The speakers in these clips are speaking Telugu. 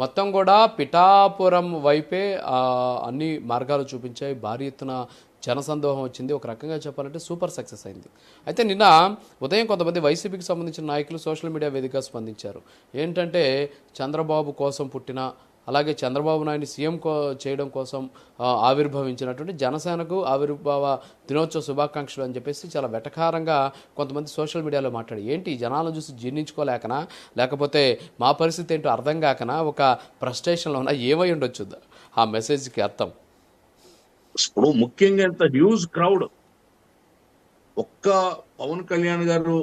మొత్తం కూడా పిఠాపురం వైపే అన్ని మార్గాలు చూపించాయి. భారీ ఎత్తున జనసందోహం వచ్చింది. ఒక రకంగా చెప్పాలంటే సూపర్ సక్సెస్ అయింది. అయితే నిన్న ఉదయం కొంతమంది వైసీపీకి సంబంధించిన నాయకులు సోషల్ మీడియా వేదికగా స్పందించారు. ఏంటంటే చంద్రబాబు కోసం పుట్టిన అలాగే చంద్రబాబు నాయుడు సీఎం కో చేయడం కోసం ఆవిర్భవించినటువంటి జనసేనకు ఆవిర్భావ దినోత్సవ శుభాకాంక్షలు అని చెప్పేసి చాలా వెటకారంగా కొంతమంది సోషల్ మీడియాలో మాట్లాడి ఏంటి జనాలను చూసి జీర్ణించుకోలేకనా? లేకపోతే మా పరిస్థితి ఏంటో అర్థం కాకనా? ఒక ప్రస్టేషన్లో ఉన్న ఏమై ఉండొచ్చు? ఆ మెసేజ్కి అర్థం. ఇప్పుడు ముఖ్యంగా ఇంత హ్యూజ్ క్రౌడ్ ఒక్క పవన్ కళ్యాణ్ గారు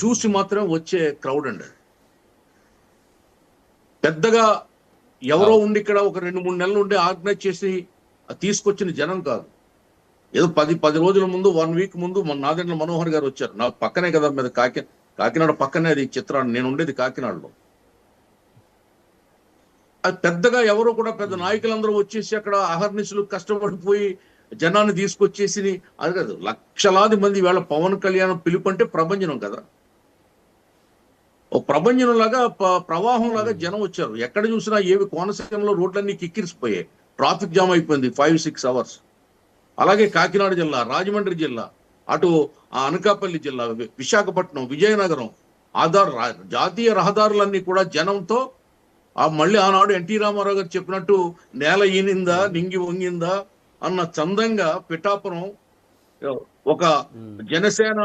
చూసి మాత్రం వచ్చే క్రౌడ్ అండి. పెద్దగా ఎవరో ఉండి ఇక్కడ ఒక రెండు మూడు నెలలు ఉండి ఆర్గనైజ్ చేసి తీసుకొచ్చిన జనం కాదు. ఏదో పది పది రోజుల ముందు వన్ వీక్ ముందు మన నాదెండ్ల మనోహర్ గారు వచ్చారు. నా పక్కనే కదా మీద కాకి కాకినాడ పక్కనే అది చిత్రాన్ని. నేను ఉండేది కాకినాడలో. అది పెద్దగా ఎవరు కూడా పెద్ద నాయకులందరూ వచ్చేసి అక్కడ అహర్నిశలు కష్టపడిపోయి జనాన్ని తీసుకొచ్చేసి అది కాదు లక్షలాది మంది వేళ పవన్ కళ్యాణ్ పిలుపు అంటే ప్రభంజనం కదా. ప్రభంజనం లాగా ప్రవాహం లాగా జనం వచ్చారు. ఎక్కడ చూసినా ఏవి కోనసీమలో రోడ్లన్నీ కిక్కిరిసిపోయాయి. ట్రాఫిక్ జామ్ అయిపోయింది ఫైవ్ సిక్స్ అవర్స్. అలాగే కాకినాడ జిల్లా రాజమండ్రి జిల్లా అటు ఆ అనకాపల్లి జిల్లా విశాఖపట్నం విజయనగరం ఆధార్ జాతీయ రహదారులన్నీ కూడా జనంతో ఆ మళ్ళీ ఆనాడు ఎన్టీ రామారావు గారు చెప్పినట్టు నేల ఈనిందా నింగి వంగిందా అన్న చందంగా పిఠాపురం ఒక జనసేన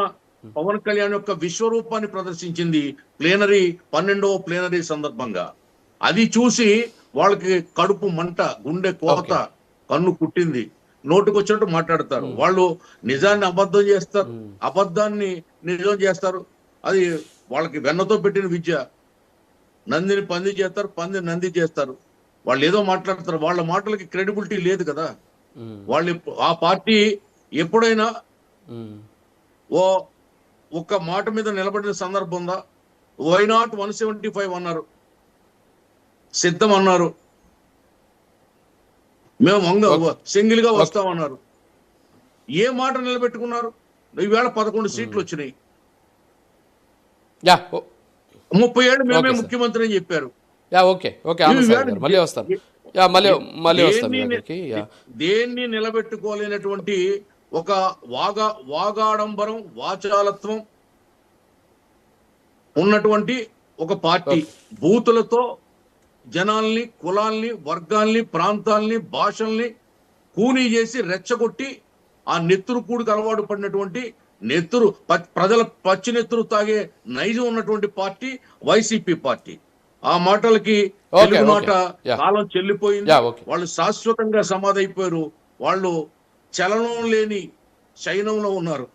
పవన్ కళ్యాణ్ యొక్క విశ్వరూపాన్ని ప్రదర్శించింది ప్లేనరీ పన్నెండవ ప్లేనరీ సందర్భంగా. అది చూసి వాళ్ళకి కడుపు మంట గుండె కోత కన్ను కుట్టింది. నోటుకొచ్చినట్టు మాట్లాడతారు. వాళ్ళు నిజాన్ని అబద్ధం చేస్తారు. అబద్ధాన్ని నిజం చేస్తారు. అది వాళ్ళకి వెన్నతో పెట్టిన విద్య. నందిని పంది చేస్తారు పంది నంది చేస్తారు. వాళ్ళు ఏదో మాట్లాడతారు. వాళ్ళ మాటలకి క్రెడిబిలిటీ లేదు కదా. వాళ్ళు ఆ పార్టీ ఎప్పుడైనా ఓ ఒక్క మాట మీద నిలబడిన సందర్భం ఉందా? Why not one seventy five అన్నారు. సిద్ధం అన్నారు. మేము వంగ సింగిల్గా వస్తామన్నారు. ఏ మాట నిలబెట్టుకున్నారు? ఈవేళ పదకొండు సీట్లు వచ్చినాయి. ముప్పై ఏళ్ళు మేమే. ముఖ్యమంత్రి అని చెప్పారు. దేన్ని నిలబెట్టుకోలేనటువంటి ఒక వాగా వాగాడంబరం వాచాలత్వం ఉన్నటువంటి ఒక పార్టీ. బూతులతో జనాల్ని కులాల్ని వర్గాల్ని ప్రాంతాల్ని భాషల్ని కూనీ చేసి రెచ్చగొట్టి ఆ నెత్తురు కూడికి అలవాటు పడినటువంటి నెత్తురు ప్రజల పచ్చి నెత్తురు తాగే నైజం ఉన్నటువంటి పార్టీ వైసీపీ పార్టీ. ఆ మాటలకి. మాట. కాలం చెల్లిపోయింది. వాళ్ళు శాశ్వతంగా సమాధైపోయారు. వాళ్ళు చలనం లేని శయనంలో ఉన్నారు.